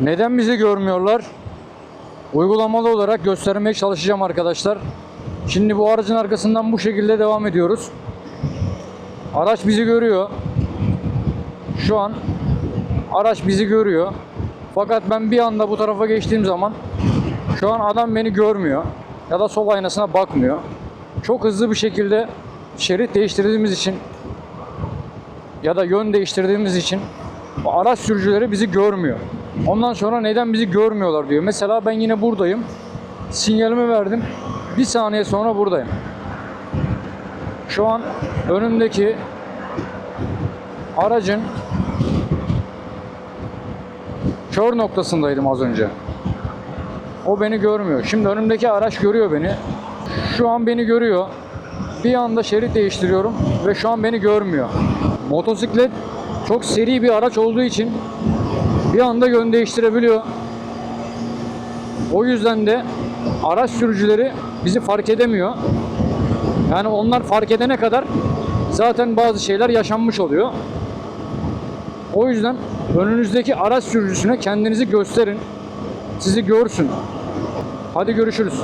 Neden bizi görmüyorlar? Uygulamalı olarak göstermeye çalışacağım arkadaşlar. Şimdi bu aracın arkasından bu şekilde devam ediyoruz. Araç bizi görüyor. Şu an araç bizi görüyor. Fakat ben bir anda bu tarafa geçtiğim zaman şu an adam beni görmüyor ya da sol aynasına bakmıyor. Çok hızlı bir şekilde şerit değiştirdiğimiz için ya da yön değiştirdiğimiz için araç sürücüleri bizi görmüyor. Ondan sonra neden bizi görmüyorlar diyor. Mesela ben yine buradayım. Sinyalimi verdim. Bir saniye sonra buradayım. Şu an önümdeki aracın kör noktasındaydım az önce. O beni görmüyor. Şimdi önümdeki araç görüyor beni. Şu an beni görüyor. Bir anda şerit değiştiriyorum ve şu an beni görmüyor. Motosiklet çok seri bir araç olduğu için bir anda yön değiştirebiliyor. O yüzden de araç sürücüleri bizi fark edemiyor. Yani onlar fark edene kadar zaten bazı şeyler yaşanmış oluyor. O yüzden önünüzdeki araç sürücüsüne kendinizi gösterin. Sizi görsün. Hadi görüşürüz.